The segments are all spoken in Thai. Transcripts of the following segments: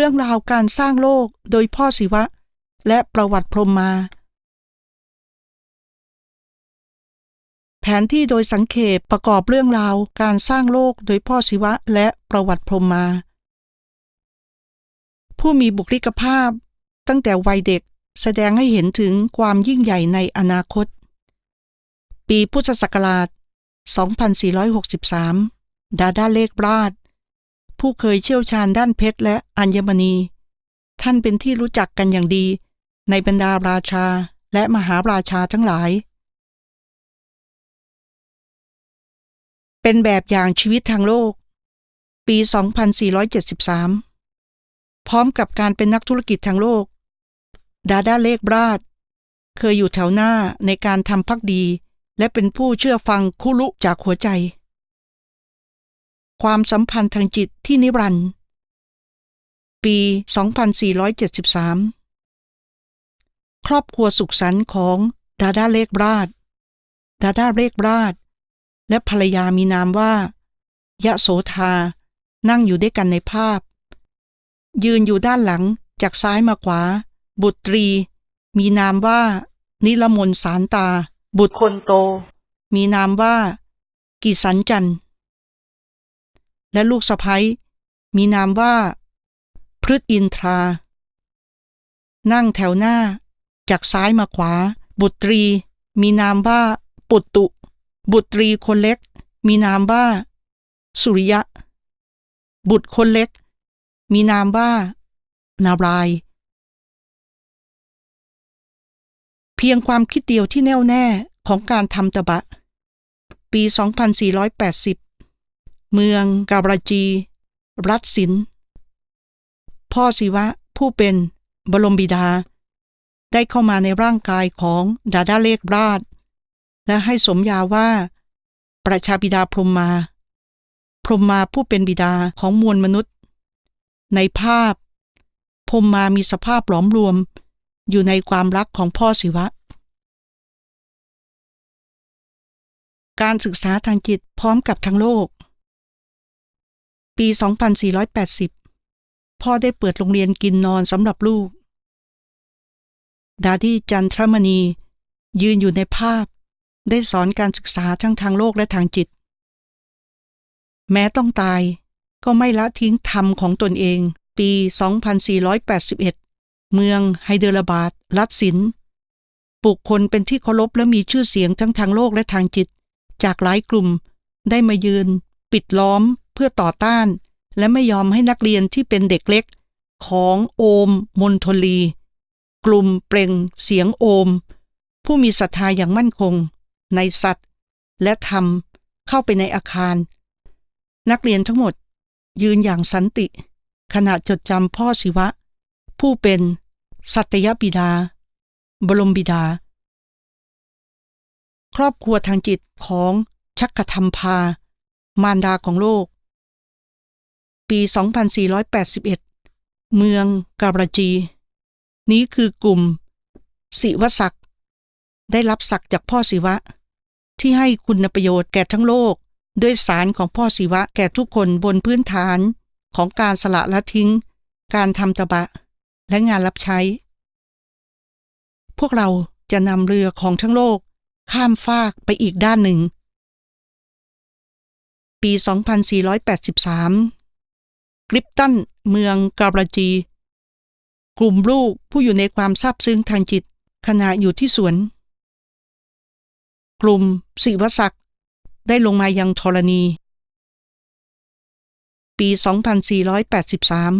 รื่องราวการสร้างโลกโดยพ่อศิวะ และประวัติพรมมา แผนที่โดยสังเขปประกอบเรื่องราวการสร้างโลกโดยพ่อศิวะและประวัติพรมมา ผู้มีบุคลิกภาพตั้งแต่วัยเด็กแสดงให้เห็นถึงความยิ่งใหญ่ในอนาคต ปีพุทธศักราช 2463 ดาด้าเลขราช ผู้เคยเชี่ยวชาญด้านเพชรและอัญมณี ท่านเป็นที่รู้จักกันอย่างดี ในบรรดาราชาและมหาราชาทั้งหลาย เป็นแบบอย่างชีวิตทางโลก ปี 2473 พร้อมกับการเป็นนักธุรกิจทางโลก ดาด้าเลขราชเคยอยู่แถวหน้าในการทำพักดี และเป็นผู้เชื่อฟังคุลุจากหัวใจ ความสัมพันธ์ทางจิตที่นิรันดร์ปี 2473 ครอบครัวสุขสันต์ของดาดาเลขราช ดาดาเลขราช และภรรยามีนามว่า ยะโสธา นั่งอยู่ด้วยกันในภาพ ยืนอยู่ด้านหลังจากซ้ายมาขวา บุตรี มีนามว่า นิลมนสารตา บุตรคนโต มีนามว่า กิสันจันทร์ และลูกสะพ้ยมีนามว่า พฤตอินทรา นั่งแถวหน้า จากซ้ายมาขวา บุตรี มีนามว่า ปุตตุ บุตรีคนเล็ก มีนามว่า สุริยะ บุตรคนเล็ก มีนามว่า นาราย เพียงความคิดเดียวที่แน่วแน่ของการทำตบะ ปี 2480 เมืองกาบราจี รัฐสิน พ่อศิวะผู้เป็นบรมบิดา ได้เข้ามาในร่างกายของดาดาเลขราช และให้สมญาว่า ประชาบิดาพรหมมา พรหมมาผู้เป็นบิดาของมวลมนุษย์ ในภาพ พรหมมามีสภาพหลอมรวม อยู่ในความรักของพ่อศิวะการศึกษาทางจิตพร้อมกับทั้งโลก ปี 2480 พ่อได้เปิดโรงเรียนกินนอนสำหรับลูก ดาดี้จันทรมณี ยืนอยู่ในภาพ ได้สอนการศึกษาทั้งทางโลกและทางจิต แม้ต้องตายก็ไม่ละทิ้งธรรมของตนเอง ปี 2481 เมืองไฮเดรบาดรัฐสินบุคคลเป็นที่เคารพและมีชื่อเสียงทั้งทางโลกและทางจิต จากหลายกลุ่มได้มายืน ปิดล้อม พื่อต่อต้าน และไม่ยอมให้นักเรียนที่เป็นเด็กเล็ก ของโอมมนทลี กลุ่มเปล่งเสียงโอม ผู้มีศรัทธาอย่างมั่นคง ในสัตว์ และธรรมเข้าไปในอาคาร นักเรียนทั้งหมดยืนอย่างสันติ ขณะจดจำพ่อศิวะ ผู้เป็นสัตยบิดา บรมบิดา ครอบครัวทางจิตของชักกธรรมพามารดาของโลก ปี 2481 เมืองกาบราจี นี้คือกลุ่ม ศิวศักดิ์ได้รับศักดิ์จากพ่อศิวะ ที่ให้คุณประโยชน์แก่ทั้งโลก ด้วยสารของพ่อศิวะแก่ทุกคนบนพื้นฐานของการสละละทิ้ง การทำตบะ และงานรับใช้ พวกเราจะนำเรือของทั้งโลกข้ามฟากไปอีกด้านหนึ่ง ปี 2483 กริปตัน เมืองกาบราจี กลุ่มลูกผู้อยู่ในความซาบซึ้งทางจิต ขณะอยู่ที่สวน กลุ่มศิวศักดิ์ได้ลงมายังธรณี ปี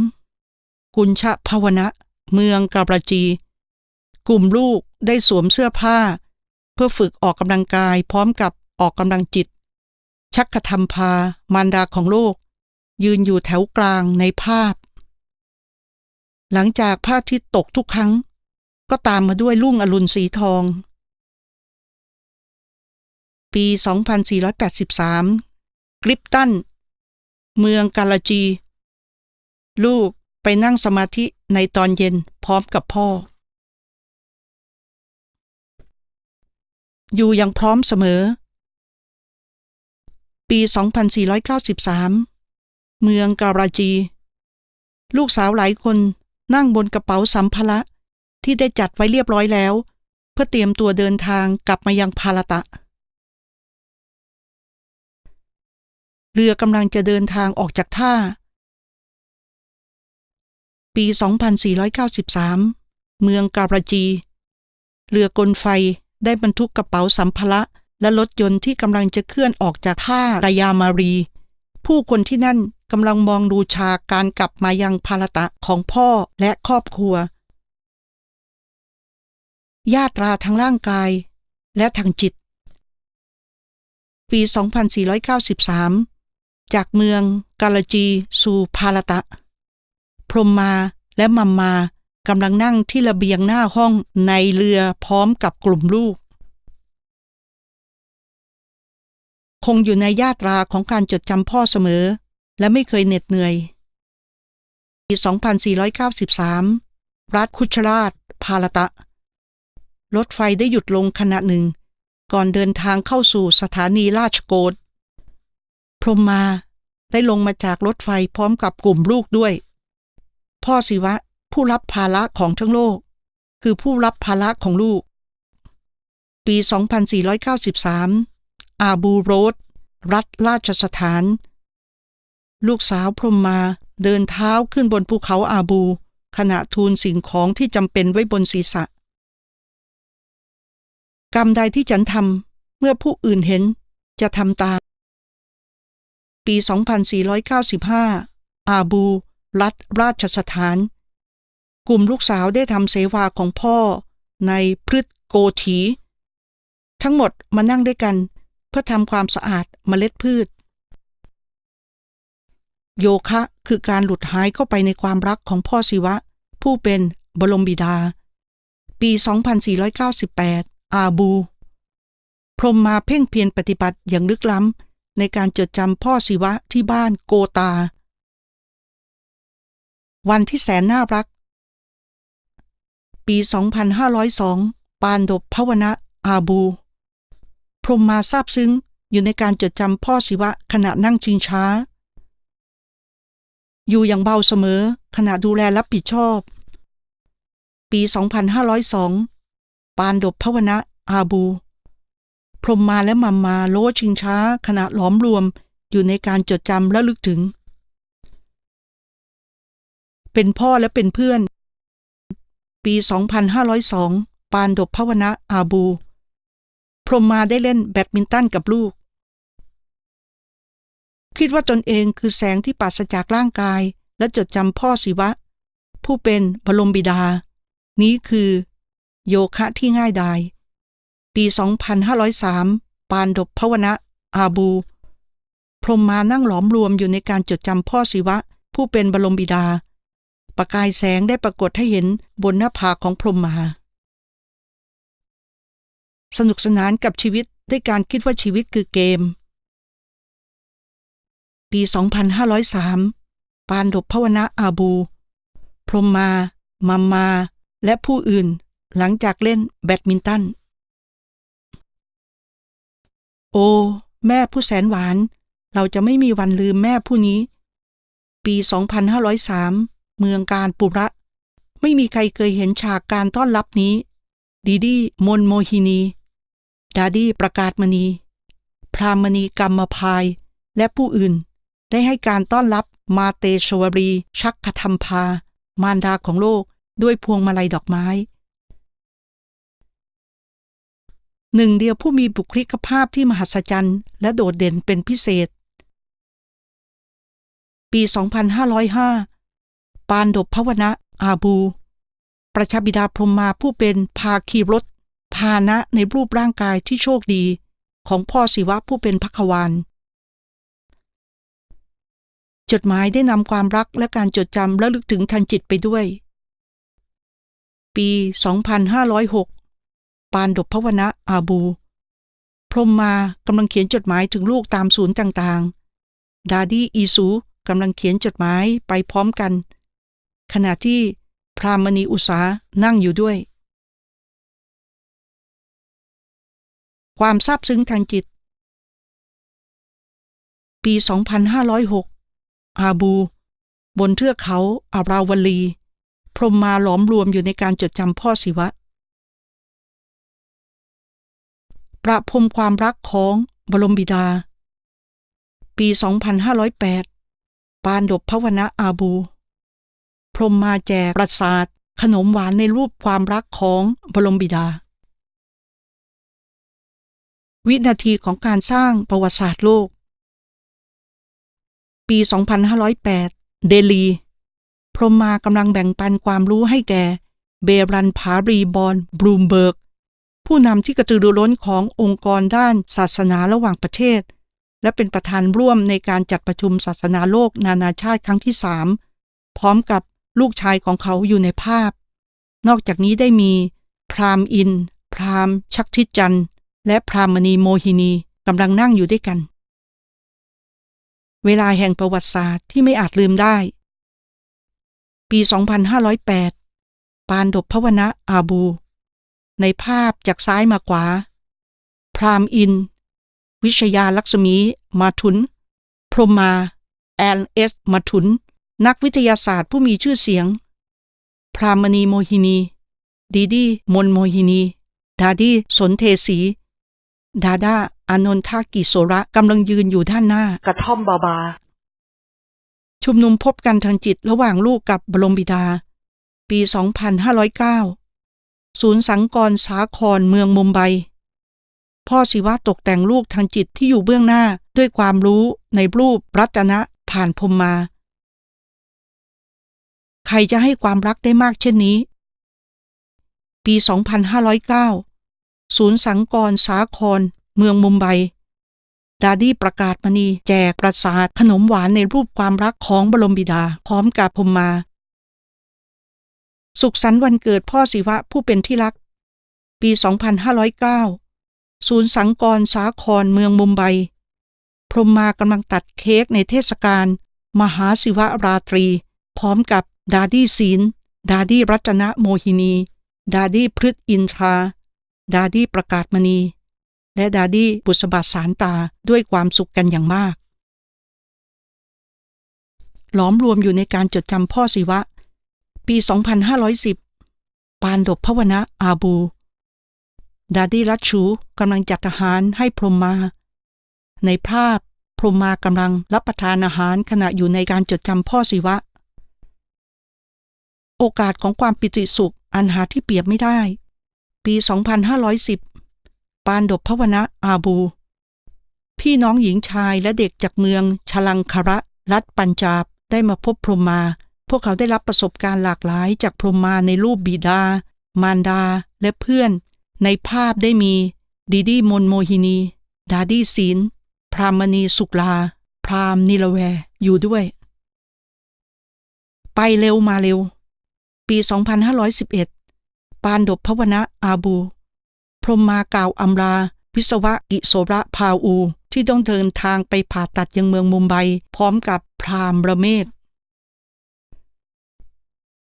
2483 กุญชะภาวนะ เมืองกาบราจี กลุ่มลูกได้สวมเสื้อผ้า เพื่อฝึกออกกำลังกายพร้อมกับออกกำลังจิต ชักกระทำพามารดาของโลก ยืนอยู่แถวกลางในภาพ หลังจากพระอาทิตย์ตกทุกครั้ง ก็ตามมาด้วยลุ่งอรุณสีทอง ปี 2483 กริปตัน เมืองกาลาจี ลูกไปนั่งสมาธิในตอนเย็นพร้อมกับพ่อ อยู่อย่างพร้อมเสมอ ปี 2493 เมืองการาจี ลูกสาวหลายคนนั่งบนกระเป๋าสัมภาระที่ได้จัดไว้เรียบร้อยแล้ว เพื่อเตรียมตัวเดินทางกลับมายังพาราตะ เรือกำลังจะเดินทางออกจากท่า ปี 2493 เมืองการาจี เรือกลไฟได้บรรทุกกระเป๋าสัมภาระและรถยนต์ที่กำลังจะเคลื่อนออกจากท่ารายามารี ผู้คนที่นั่นกำลังมองดูฉาการกลับมายังพาราตะของพ่อและครอบครัว ญาตราทางร่างกายและทางจิต ปี 2493 จากเมืองกาลจีสู่พาราตะ พรหมมาและมัมมากำลังนั่งที่ระเบียงหน้าห้องในเรือพร้อมกับกลุ่มลูก คงอยู่ในญาตราของการจดจำพ่อเสมอ และไม่เคยเหน็ดเหนื่อยปี2493 รัฐคุชราช พาลตะ รถไฟได้หยุดลงขณะหนึ่ง ก่อนเดินทางเข้าสู่สถานีราชโกศพรมมาได้ลงมาจากรถไฟพร้อมกับกลุ่มลูกด้วย พ่อศิวะผู้รับภาระของทั้งโลก คือผู้รับภาระของลูก ปี 2493 อาบูโรดรัฐราชสถาน ลูกสาวพรมมาเดินเท้าขึ้นบนภูเขาอาบู ขณะทูลสิ่งของที่จำเป็นไว้บนศีรษะ กรรมใดที่ฉันทำเมื่อผู้อื่นเห็นจะทำตาม ปี 2495 อาบู รัฐราชสถาน กลุ่มลูกสาวได้ทำเสวาของพ่อในพฤษโกถี ทั้งหมดมานั่งด้วยกัน เพื่อทำความสะอาดเมล็ดพืช โยคะคือการหลุดหายเข้าไปในความรักของพ่อศิวะ ผู้เป็นบรมบิดา ปี 2498 อาบู พรมมาเพ่งเพียรปฏิบัติอย่างลึกล้ำ ในการจดจำพ่อศิวะที่บ้านโกตา วันที่แสนน่ารัก ปี 2502 ปานดบภวนะอาบู พรหมมาซาบซึ้งอยู่ในการจดจำพ่อศิวะขณะนั่งชิงช้า อยู่อย่างเบาเสมอขณะดูแลรับผิดชอบ ปี 2502 ปานดบภวนะอาบู พรหมมาและมัมมาโลชิงช้า ขณะหลอมรวมอยู่ในการจดจำและลึกถึง เป็นพ่อและเป็นเพื่อน ปี 2502 ปานดบภวนะอาบู พรมมาได้เล่นแบดมินตันกับลูก คิดว่าตนเองคือแสงที่ปราศจากร่างกาย และจดจำพ่อศิวะ ผู้เป็นบรมบิดา นี้คือ โยคะที่ง่ายดาย ปี 2503 ปานดบภวนะอาบู พรมมานั่งหลอมรวมอยู่ในการจดจำพ่อศิวะ ผู้เป็นบรมบิดา ประกายแสงได้ปรากฏให้เห็นบนหน้าผากของพรมมา สนุกสนานกับชีวิตด้วยการคิดว่าชีวิตคือเกม ปี 2503 ปานดบภวนะอาบู พรมมามัมมา และผู้อื่นหลังจากเล่นแบดมินตัน โอ แม่ผู้แสนหวาน เราจะไม่มีวันลืมแม่ผู้นี้ ปี 2503 เมืองการปุระ ไม่มีใครเคยเห็นฉากการต้อนรับนี้ ดีดีมนโมหินี ดาดีประกาศมณี พรามณีกรรมพาย และผู้อื่น ได้ให้การต้อนรับมาเตชวรี ชักคธรรมพา มารดาของโลกด้วยพวงมาลัยดอกไม้ หนึ่งเดียวผู้มีบุคลิกภาพที่มหัศจรรย์ และโดดเด่นเป็นพิเศษ ปี 2505 ปานดบภวนะอาบู ประชาบิดาพรมมาผู้เป็นภาคีรถ พาหนะในรูปร่างกายที่โชคดีของพ่อศิวะผู้เป็นพักวานจดหมายได้นำความรักและการจดจำและลึกถึงทันจิตไปด้วย ปี 2506 ปานดบภวนะอาบู พรมมากำลังเขียนจดหมายถึงลูกตามศูนย์ต่างๆ ดาดี้อีซูกำลังเขียนจดหมายไปพร้อมกัน ขณะที่พรามณีอุสานั่งอยู่ด้วย ความซาบซึ้งทางจิต ปี 2506 อาบู บนเทือกเขาอาราวลี พรหมมาหลอมรวมอยู่ในการจดจำพ่อศิวะ ประพรมความรักของบรมบิดา ปี 2508 ปานดบพวนะอาบู พรหมมาแจกประสาทขนมหวานในรูปความรักของบรมบิดา วินาทีของการสร้างประวัติศาสตร์โลก ปี 2508 เดลี พรมมากำลังแบ่งปันความรู้ให้แก่ เบรันผารีบอนบรูมเบิร์ก ผู้นำที่กระตือรือร้นขององค์กรด้านศาสนาระหว่างประเทศ และเป็นประธานร่วมในการจัดประชุมศาสนาโลกนานาชาติครั้งที่สามพร้อมกับลูกชายของเขาอยู่ในภาพ นอกจากนี้ได้มี พรามอิน พรามชักทิจันทร์ และพรามณีโมหินีกำลังนั่งอยู่ด้วยกัน เวลาแห่งประวัติศาสตร์ที่ไม่อาจลืมได้ ปี 2508 ปานดบพวนะอาบู ในภาพจากซ้ายมาขวา พรามอิน วิชยาลักษมี มาทุน พรมมา แอนเอส มาทุน นักวิทยาศาสตร์ผู้มีชื่อเสียง พรามณีโมหินี ดีดีมนโมหินี ดาดีสนเทสี ดาดาอานนทากิโสระกำลังยืนอยู่ด้านหน้า กระท่อมบาบา ชุมนุมพบกันทางจิตระหว่างลูกกับบรมบิดา ปี 2509 ศูนย์สังกรสาครเมืองมุมไบ พ่อศิวะตกแต่งลูกทางจิตที่อยู่เบื้องหน้าด้วยความรู้ในรูปรัตนะผ่านพรมมา ใครจะให้ความรักได้มากเช่นนี้ ปี 2509 ศูนย์สังกรสาคร เมืองมุมไบ ดาดี้ประกาศมณีแจกประสาทขนมหวานในรูปความรักของบรมบิดา พร้อมกับพรมมา สุขสันต์วันเกิดพ่อศิวะผู้เป็นที่รัก ปี 2509 ศูนย์สังกรสาครเมืองมุมไบ พรหมมากำลังตัดเค้กในเทศกาลมหาศิวราตรี พร้อมกับดาดี้ศีล ดาดี้รัตนโมหินี ดาดี้พฤษอินทรา ดาดี้ประกาศมณี และดาดี้บุษบาสารตาด้วยความสุขกันอย่างมาก หลอมรวมอยู่ในการจดจำพ่อศิวะ ปี 2510 ปานดบพวนะอาบู ดาดี้รัชชูกำลังจัดอาหารให้พรหมมา ในภาพพรหมมากำลังรับประทานอาหารขณะอยู่ในการจดจำพ่อศิวะ โอกาสของความปิติสุขอันหาที่เปรียบไม่ได้ ปี 2510 ปานดบพวนะอาบู พี่น้องหญิงชายและเด็กจากเมืองชลังคาระ รัฐปัญจาบได้มาพบพรหมมา พวกเขาได้รับประสบการณ์หลากหลายจากพรหมมาในรูปบิดา มารดาและเพื่อน ในภาพได้มี ดีดีมนโมหินี ดาดีศีล พรามณีสุกลา พรามนิลแวอยู่ด้วย ไปเร็วมาเร็ว ปี 2511 ปานดบพวนะอาบู พรหมมากล่าวอำลาวิศวะกิโสระพาอู ที่ต้องเดินทางไปผ่าตัดยังเมืองมุมไบพร้อมกับพรามระเมศ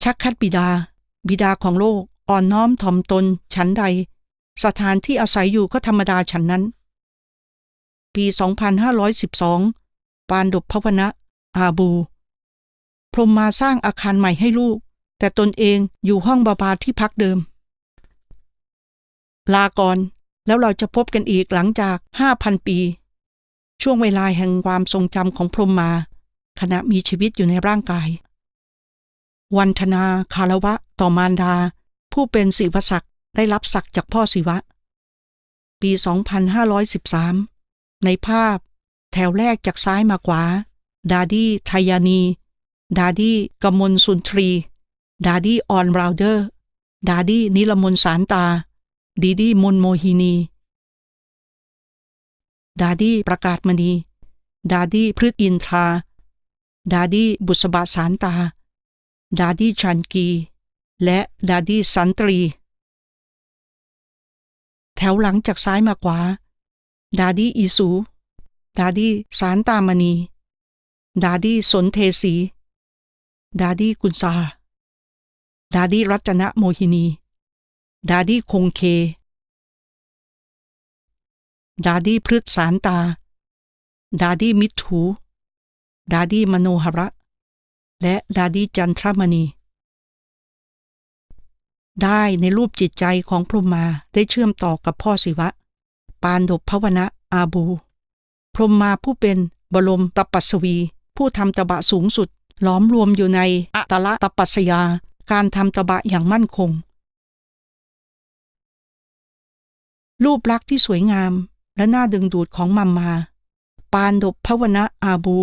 ชักคัดบิดา บิดาของโลกอ่อนน้อมถ่อมตนฉันใด สถานที่อาศัยอยู่ก็ธรรมดาฉันนั้น ปี 2512 ปานดบพวนะอาบู พรหมมาสร้างอาคารใหม่ให้ลูก แต่ตนเองอยู่ห้องบาบาที่พักเดิม ลาก่อน แล้วเราจะพบกันอีกหลังจาก5,000ปี ช่วงเวลาแห่งความทรงจำของพรหมมา ขณะมีชีวิตอยู่ในร่างกาย วันธนาคารวะต่อมารดา ผู้เป็นศิวศักดิ์ได้รับศักดิ์จากพ่อศิวะ ปี 2513 ในภาพ แถวแรกจากซ้ายมาขวา ดาดี้ไทยานี ดาดี้กมลสุนทรี ดาดี้ออนราวเดอร์ ดาดี้นิลมนสารตา ดีดี้มนโมหินี ดาดี้ประกาศมณี ดาดี้พฤษอินทรา ดาดี้บุษบาสารตา ดาดี้ชันกี และดาดี้สันตรี แถวหลังจากซ้ายมาขวา ดาดี้อีสู ดาดี้สารตามณี ดาดี้สนเทสี ดาดี้กุนซา ดาดี้รัตนะโมหินี ดาดี้คงเค ดาดี้พฤษสารตา ดาดี้มิตรถูดาดี้มโนหระ และดาดิจันทรมณี ได้ในรูปจิตใจของพรหมมาได้เชื่อมต่อกับพ่อศิวะ ปานดบภวนะอาบู พรหมมาผู้เป็นบรมตปัสวี ผู้ทำตบะสูงสุดล้อมรวมอยู่ในอัตละตปัสยา การทำตบะอย่างมั่นคง รูปลักษณ์ที่สวยงามและน่าดึงดูดของมัมมา ปานดบภวนะอาบู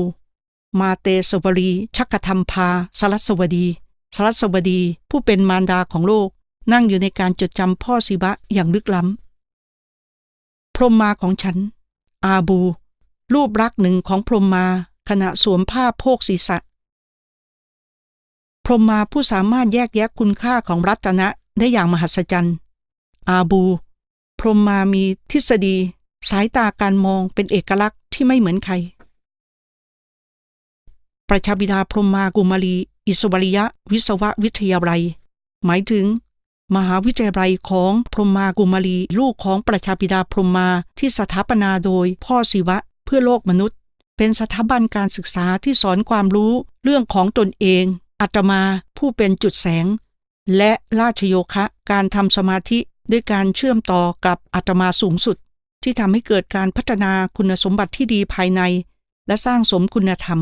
มาเตสวรี ชักกธรรมพาสรัสวดีสรัสวดีผู้เป็นมารดาของโลกนั่งอยู่ในการจดจำพ่อศิวะอย่างลึกล้ำ พรหมมาของฉัน อาบู รูปรักษณ์หนึ่งของพรหมมาขณะสวมผ้าโพกศีรษะ พรหมมาผู้สามารถแยกแยะคุณค่าของรัตนะได้อย่างมหัศจรรย์ อาบู พรหมมามีทฤษฎี สายตาการมองเป็นเอกลักษณ์ที่ไม่เหมือนใคร ประชาบิดาพรหมมากุมารี อิสวริยะ วิศววิทยาลัย หมายถึง มหาวิทยาลัยของพรหมมากุมารี ลูกของประชาบิดาพรหมมาที่สถาปนาโดยพ่อศิวะเพื่อโลกมนุษย์ เป็นสถาบันการศึกษาที่สอนความรู้เรื่องของตนเอง อัตมาผู้เป็นจุดแสง และราชโยคะการทำสมาธิด้วยการเชื่อมต่อกับอัตมาสูงสุด ที่ทำให้เกิดการพัฒนาคุณสมบัติที่ดีภายใน และสร้างสมคุณธรรม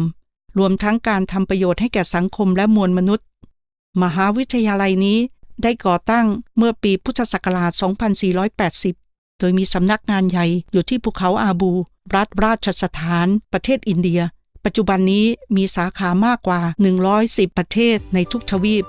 รวมทั้งการทำประโยชน์ให้แก่สังคมและมวลมนุษย์ มหาวิทยาลัยนี้ได้ก่อตั้งเมื่อปีพุทธศักราช 2480 โดยมีสำนักงานใหญ่อยู่ที่ภูเขาอาบู รัฐราชสถาน ประเทศอินเดีย ปัจจุบันนี้มีสาขามากกว่า 110 ประเทศในทุกทวีป